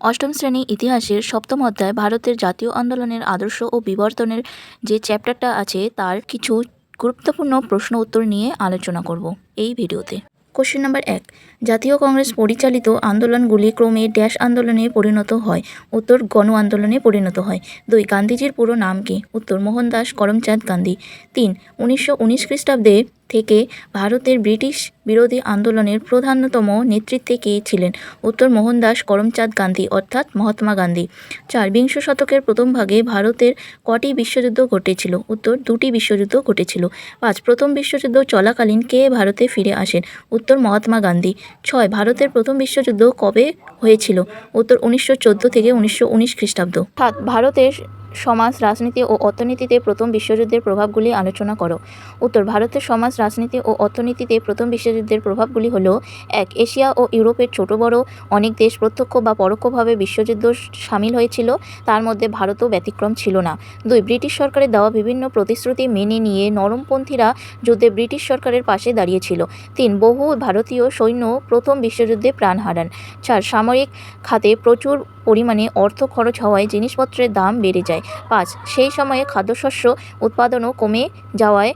অষ্টম শ্রেণি ইতিহাসের সপ্তম অধ্যায় ভারতের জাতীয় আন্দোলনের আদর্শ ও বিবর্তনের যে চ্যাপ্টারটা আছে, তার কিছু গুরুত্বপূর্ণ প্রশ্ন উত্তর নিয়ে আলোচনা করব এই ভিডিওতে। কোশ্চেন নাম্বার এক, জাতীয় কংগ্রেস পরিচালিত আন্দোলনগুলি ক্রমে ড্যাশ আন্দোলনে পরিণত হয়, উত্তর গণ আন্দোলনে পরিণত হয়। দুই, গান্ধীজির পুরো নাম কি? উত্তর, মোহনদাস করমচাঁদ গান্ধী। তিন, উনিশশো উনিশ খ্রিস্টাব্দে থেকে ভারতের ব্রিটিশ বিরোধী আন্দোলনের প্রধানতম নেতৃত্বে কে ছিলেন? উত্তর মোহনদাস, করমচাঁদ গান্ধী অর্থাৎ মহাত্মা গান্ধী। চার বিংশ শতকের প্রথম ভাগে ভারতের কটি বিশ্বযুদ্ধ ঘটেছিল? উত্তর, দুটি বিশ্বযুদ্ধ ঘটেছিল। পাঁচ, প্রথম বিশ্বযুদ্ধ চলাকালীন কে ভারতে ফিরে আসেন? উত্তর, মহাত্মা গান্ধী। ছয়, ভারতের প্রথম বিশ্বযুদ্ধ কবে হয়েছিল? উত্তর, উনিশশো চোদ্দ থেকে উনিশশো উনিশ খ্রিস্টাব্দ। সাত, ভারতের সমাজ, রাজনীতি ও অর্থনীতিতে প্রথম বিশ্বযুদ্ধের প্রভাবগুলি আলোচনা করো। উত্তর ভারতের সমাজ, রাজনীতি ও অর্থনীতিতে প্রথম বিশ্বযুদ্ধের প্রভাবগুলি হলো, এক, এশিয়া ও ইউরোপের ছোট বড়, অনেক দেশ প্রত্যক্ষ বা পরোক্ষভাবে বিশ্বযুদ্ধ সামিল হয়েছিল, তার মধ্যে ভারতও ব্যতিক্রম ছিল না। দুই, ব্রিটিশ সরকারের দেওয়া বিভিন্ন প্রতিশ্রুতি মেনে নিয়ে নরমপন্থীরা যুদ্ধে ব্রিটিশ সরকারের পাশে দাঁড়িয়েছিল। তিন, বহু ভারতীয় সৈন্য প্রথম বিশ্বযুদ্ধে প্রাণ হারান। চার, সামরিক খাতে প্রচুর পরিমাণে অর্থ খরচ হওয়ায় জিনিসপত্রের দাম বেড়ে যায়। পাঁচ, সেই সময়ে খাদ্যশস্য উৎপাদনও কমে যাওয়ায়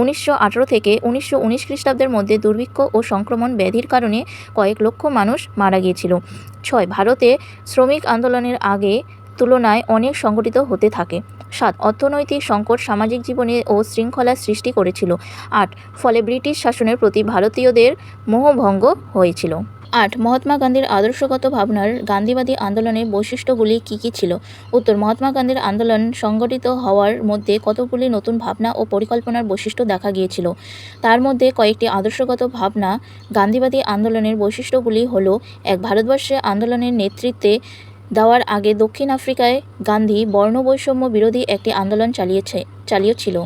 উনিশশো আঠারো থেকে উনিশশো উনিশ খ্রিস্টাব্দের মধ্যে দুর্ভিক্ষ ও সংক্রমণ ব্যাধির কারণে কয়েক লক্ষ মানুষ মারা গিয়েছিল। ছয়, ভারতে শ্রমিক আন্দোলনের আগে তুলনায় অনেক সংগঠিত হতে থাকে। সাত, অর্থনৈতিক সংকট সামাজিক জীবনে ও শৃঙ্খলা সৃষ্টি করেছিল। আট, ফলে ব্রিটিশ শাসনের প্রতি ভারতীয়দের মোহভঙ্গ হয়েছিল। আট, মহাত্মা গান্ধীর আদর্শগত ভাবনার গান্ধীবাদী আন্দোলনের বৈশিষ্ট্যগুলি কী কী ছিল? উত্তর, মহাত্মা গান্ধীর আন্দোলন সংগঠিত হওয়ার মধ্যে কতগুলি নতুন ভাবনা ও পরিকল্পনার বৈশিষ্ট্য দেখা গিয়েছিল? তার মধ্যে কয়েকটি আদর্শগত ভাবনা গান্ধীবাদী আন্দোলনের বৈশিষ্ট্যগুলি হলো, এক, ভারতবর্ষে আন্দোলনের নেতৃত্বে দেওয়ার আগে দক্ষিণ আফ্রিকায় গান্ধী বর্ণবৈষম্য বিরোধী একটি আন্দোলন চালিয়েছে, চালিয়েছিল।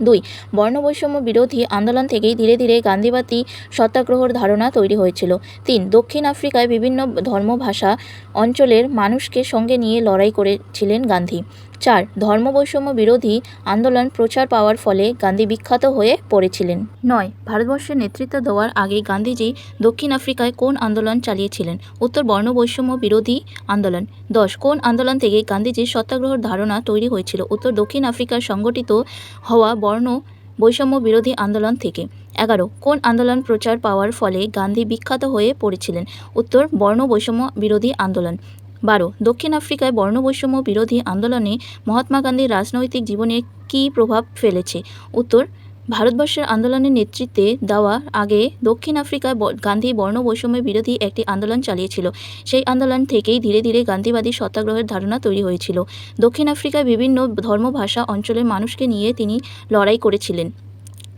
দুই, বর্ণবৈষম্য বিরোধী আন্দোলন থেকেই ধীরে ধীরে গান্ধীবাদী সত্যাগ্রহর ধারণা তৈরি হয়েছিল। তিন, দক্ষিণ আফ্রিকায় বিভিন্ন ধর্মভাষা অঞ্চলের মানুষকে সঙ্গে নিয়ে লড়াই করেছিলেন গান্ধী। চার ধর্ম বৈষম্য বিরোধী আন্দোলন প্রচার পাওয়ার ফলে গান্ধী বিখ্যাত হয়ে পড়েছিলেন। নয়, ভারতবর্ষের নেতৃত্ব দেওয়ার আগে গান্ধীজি দক্ষিণ আফ্রিকায় কোন আন্দোলন চালিয়েছিলেন? উত্তর বর্ণ বৈষম্য বিরোধী আন্দোলন। দশ, কোন আন্দোলন থেকে গান্ধীজির সত্যাগ্রহর ধারণা তৈরি হয়েছিল? উত্তর, দক্ষিণ আফ্রিকার সংগঠিত হওয়া বর্ণ বৈষম্য বিরোধী আন্দোলন থেকে। এগারো, কোন আন্দোলন প্রচার পাওয়ার ফলে গান্ধী বিখ্যাত হয়ে পড়েছিলেন? উত্তর, বর্ণ বৈষম্য বিরোধী আন্দোলন। বারো, দক্ষিণ আফ্রিকায় বর্ণবৈষম্য বিরোধী আন্দোলনে মহাত্মা গান্ধীর রাজনৈতিক জীবনে কী প্রভাব ফেলেছে? উত্তর, ভারতবর্ষের আন্দোলনের নেতৃত্বে দেওয়া আগে দক্ষিণ আফ্রিকায় গান্ধী বর্ণবৈষম্য বিরোধী একটি আন্দোলন চালিয়েছিল। সেই আন্দোলন থেকেই ধীরে ধীরে গান্ধীবাদী সত্যাগ্রহের ধারণা তৈরি হয়েছিল। দক্ষিণ আফ্রিকায় বিভিন্ন ধর্ম, ভাষা, অঞ্চলের মানুষকে নিয়ে তিনি লড়াই করেছিলেন।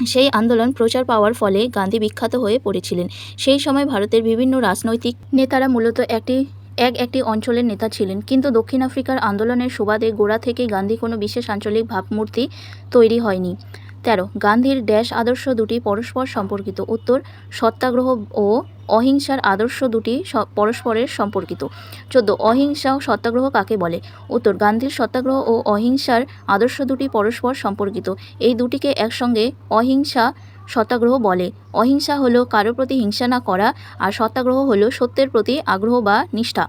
সেই আন্দোলন প্রচার পাওয়ার ফলে গান্ধী বিখ্যাত হয়ে পড়েছিলেন। সেই সময় ভারতের বিভিন্ন রাজনৈতিক নেতারা মূলত একটি এক একটি অঞ্চলের নেতা ছিলেন। কিন্তু দক্ষিণ আফ্রিকার আন্দোলনের সুবাদে গোড়া থেকে গান্ধী কোনো বিশেষ আঞ্চলিক ভাবমূর্তি তৈরি হয়নি। তেরো, গান্ধীর ড্যাশ আদর্শ দুটি পরস্পর সম্পর্কিত। উত্তর, সত্যাগ্রহ ও অহিংসার আদর্শ দুটি পরস্পরের সম্পর্কিত। চোদ্দ, অহিংসা ও সত্যাগ্রহ কাকে বলে? উত্তর, গান্ধীর সত্যাগ্রহ ও অহিংসার আদর্শ দুটি পরস্পর সম্পর্কিত। এই দুটিকে একসঙ্গে অহিংসা সত্যাগ্রহ বলে। অহিংসা হলো কারও প্রতি হিংসা না করা, আর সত্যাগ্রহ হলো সত্যের প্রতি আগ্রহ বা নিষ্ঠা।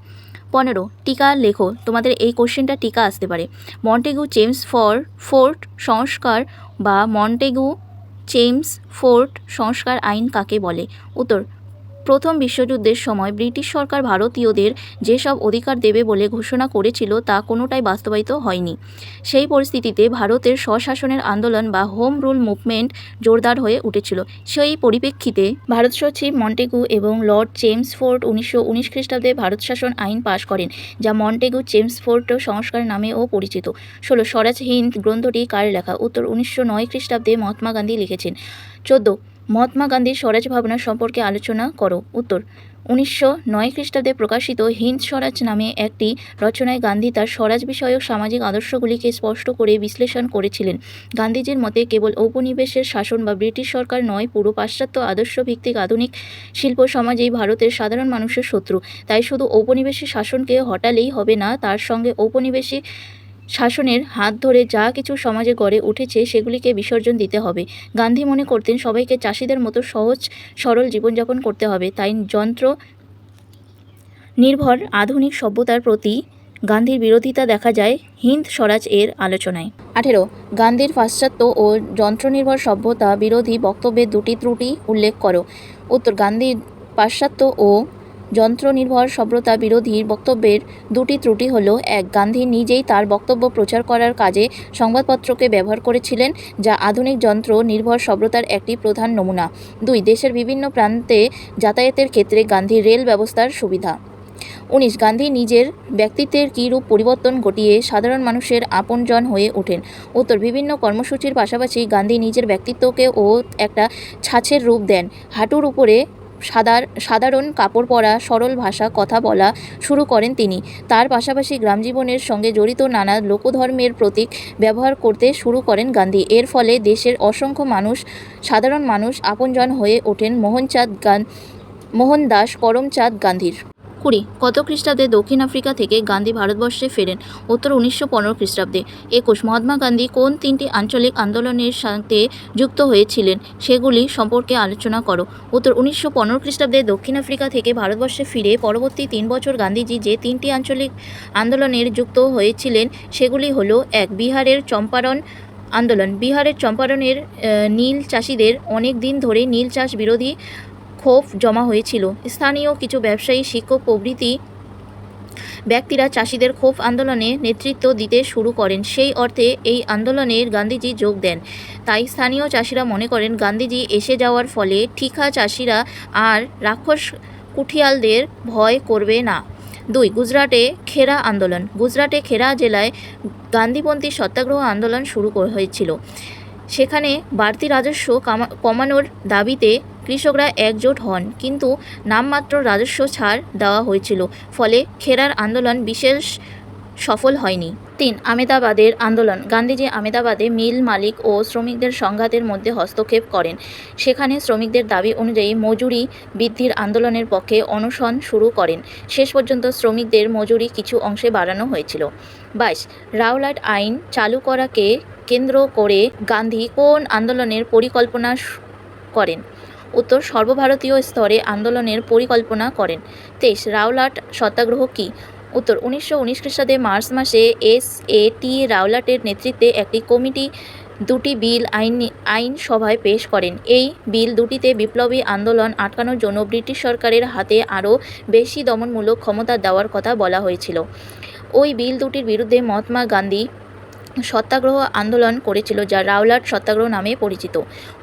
পনেরো, টিকা লেখো। তোমাদের এই কোশ্চেনটা টিকা আসতে পারে। মন্টেগু চেমস ফর ফোর্ট সংস্কার বা মন্টেগু চেমস ফোর্ট সংস্কার আইন কাকে বলে? উত্তর প্রথম বিশ্বযুদ্ধের সময় ব্রিটিশ সরকার ভারতীয়দের যেসব অধিকার দেবে বলে ঘোষণা করেছিল, তা কোনোটাই বাস্তবায়িত হয়নি। সেই পরিস্থিতিতে ভারতের স্বশাসনের আন্দোলন বা হোম রুল মুভমেন্ট জোরদার হয়ে উঠেছিল। সেই পরিপ্রেক্ষিতে ভারত সচিব মন্টেগু এবং লর্ড চেমসফোর্ড উনিশশো উনিশ খ্রিস্টাব্দে ভারত শাসন আইন পাশ করেন, যা মন্টেগু চেমসফোর্ড সংস্কার নামেও পরিচিত। ষোলো স্বরাজ হিন্দ গ্রন্থটি কার লেখা উত্তর উনিশশো নয় খ্রিস্টাব্দে মহাত্মা গান্ধী লিখেছেন। চোদ্দ মহাত্মা গান্ধীর স্বরাজ ভাবনা সম্পর্কে আলোচনা করো। উত্তর, উনিশশো নয় খ্রিস্টাব্দে প্রকাশিত হিন্দ স্বরাজ নামে একটি রচনায় গান্ধী তার স্বরাজ বিষয়ক সামাজিক আদর্শগুলিকে স্পষ্ট করে বিশ্লেষণ করেছিলেন। গান্ধীজির মতে কেবল ঔপনিবেশের শাসন বা ব্রিটিশ সরকার নয়, পুরো পাশ্চাত্য আদর্শভিত্তিক আধুনিক শিল্প সমাজেই ভারতের সাধারণ মানুষের শত্রু। তাই শুধু ঔপনিবেশিক শাসনকে হটালেই হবে না, তার সঙ্গে ঔপনিবেশিক শাসনের হাত ধরে যা কিছু সমাজে গড়ে উঠেছে সেগুলিকে বিসর্জন দিতে হবে। গান্ধী মনে করতেন, সবাইকে চাষিদের মতো সহজ, সরল জীবনযাপন করতে হবে। তাই যন্ত্র নির্ভর আধুনিক সভ্যতার প্রতি গান্ধীর বিরোধিতা দেখা যায় হিন্দ স্বরাজ এর আলোচনায়। আঠেরো, গান্ধীর পাশ্চাত্য ও যন্ত্রনির্ভর সভ্যতা বিরোধী বক্তব্যের দুটি ত্রুটি উল্লেখ করো। উত্তর, গান্ধীর পাশ্চাত্য ও যন্ত্রনির্ভর সভ্যতা বিরোধী বক্তব্যের দুটি ত্রুটি হলো, এক, গান্ধী নিজেই তার বক্তব্য প্রচার করার কাজে সংবাদপত্রকে ব্যবহার করেছিলেন, যা আধুনিক যন্ত্র নির্ভর সভ্যতার একটি প্রধান নমুনা। দুই, দেশের বিভিন্ন প্রান্তে যাতায়াতের ক্ষেত্রে গান্ধী রেল ব্যবস্থার সুবিধা। উনিশ, গান্ধী নিজের ব্যক্তিত্বের কীরূপ পরিবর্তন ঘটিয়ে সাধারণ মানুষের আপনজন হয়ে ওঠেন। উত্তর, বিভিন্ন কর্মসূচির পাশাপাশি গান্ধী নিজের ব্যক্তিত্বকে ও একটা ছাঁচের রূপ দেন। হাঁটুর উপরে সাদার, সাধারণ কাপড় পরা, সরল ভাষা কথা বলা শুরু করেন তিনি। তার পাশাপাশি গ্রামজীবনের সঙ্গে জড়িত নানা লোকধর্মের প্রতীক ব্যবহার করতে শুরু করেন গান্ধী। এর ফলে দেশের অসংখ্য মানুষ, সাধারণ মানুষ আপনজন হয়ে ওঠেন। মোহনচাঁদ গান, মোহনদাস করমচাঁদ গান্ধীর। কুড়ি কত খ্রিস্টাব্দে দক্ষিণ আফ্রিকা থেকে গান্ধী ভারতবর্ষে ফেরেন? উত্তর উনিশশো পনেরো খ্রিস্টাব্দে। একুশ, মহাত্মা গান্ধী কোন তিনটি আঞ্চলিক আন্দোলনের সাথে যুক্ত হয়েছিলেন সেগুলি সম্পর্কে আলোচনা করো। উত্তর উনিশশো পনেরো খ্রিস্টাব্দে দক্ষিণ আফ্রিকা থেকে ভারতবর্ষে ফিরে পরবর্তী তিন বছর গান্ধীজি যে তিনটি আঞ্চলিক আন্দোলনের যুক্ত হয়েছিলেন সেগুলি হলো, এক, বিহারের চম্পারণ আন্দোলন। বিহারের চম্পারণের নীল চাষিদের অনেক দিন ধরে নীল চাষ বিরোধী ক্ষোভ জমা হয়েছিল। স্থানীয় কিছু ব্যবসায়ী, শিক্ষক, প্রভৃতি ব্যক্তিরা চাষিদের ক্ষোভ আন্দোলনে নেতৃত্ব দিতে শুরু করেন। সেই অর্থে এই আন্দোলনে গান্ধীজি যোগ দেন। তাই স্থানীয় চাষিরা মনে করেন, গান্ধীজি এসে যাওয়ার ফলে ঠিকা চাষিরা আর রাক্ষস কুঠিয়ালদের ভয় করবে না। দুই, গুজরাটে খেরা আন্দোলন। গুজরাটে খেরা জেলায় গান্ধীপন্থী সত্যাগ্রহ আন্দোলন শুরু হয়েছিল। সেখানে বাড়তি রাজস্ব কামা- কমানোর দাবিতে কৃষকরা একজোট হন, কিন্তু নামমাত্র রাজস্ব ছাড় দেওয়া হয়েছিল, ফলে খেরার আন্দোলন বিশেষ সফল হয়নি। তিন, আমেদাবাদের আন্দোলন। গান্ধীজি আমেদাবাদে মিল মালিক ও শ্রমিকদের সংঘাতের মধ্যে হস্তক্ষেপ করেন। সেখানে শ্রমিকদের দাবি অনুযায়ী মজুরি বৃদ্ধির আন্দোলনের পক্ষে অনশন শুরু করেন। শেষ পর্যন্ত শ্রমিকদের মজুরি কিছু অংশে বাড়ানো হয়েছিল। বাইশ, রাওলাট আইন চালু করাকে কেন্দ্র করে গান্ধী কোন আন্দোলনের পরিকল্পনা করেন? উত্তর সর্বভারতীয় স্তরে আন্দোলনের পরিকল্পনা করেন। তেইশ, রাওলাট সত্যাগ্রহ কী? উত্তর, উনিশশো উনিশ খ্রিস্টাব্দে মার্চ মাসে এস এ টি রাওলাটের নেতৃত্বে একটি কমিটি, দুটি বিল আইন আইন সভায় পেশ করেন। এই বিল দুটিতে বিপ্লবী আন্দোলন আটকানোর জন্য ব্রিটিশ সরকারের হাতে আরও বেশি দমনমূলক ক্ষমতা দেওয়ার কথা বলা হয়েছিল। ওই বিল দুটির বিরুদ্ধে মহাত্মা গান্ধী সত্যাগ্রহ আন্দোলন করেছিল, যা রাওলাট সত্যাগ্রহ নামে পরিচিত।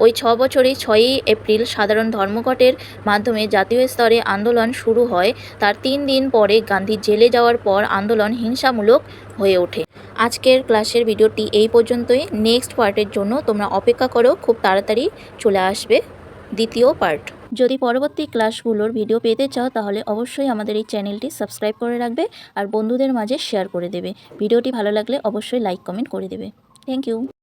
ওই ছ বছরেই ছয়ই এপ্রিল সাধারণ ধর্মঘটের মাধ্যমে জাতীয় স্তরে আন্দোলন শুরু হয়। তার তিন দিন পরে গান্ধী জেলে যাওয়ার পর আন্দোলন হিংসামূলক হয়ে ওঠে। আজকের ক্লাসের ভিডিওটি এই পর্যন্তই। নেক্সট পার্টের জন্য তোমরা অপেক্ষা করো, খুব তাড়াতাড়ি চলে আসবে দ্বিতীয় পার্ট। যদি পরবর্তী ক্লাসগুলোর ভিডিও পেতে চাও, তাহলে অবশ্যই আমাদের এই চ্যানেলটি সাবস্ক্রাইব করে রাখবে আর বন্ধুদের মাঝে শেয়ার করে দেবে। ভিডিওটি ভালো লাগলে অবশ্যই লাইক কমেন্ট করে দেবে। Thank you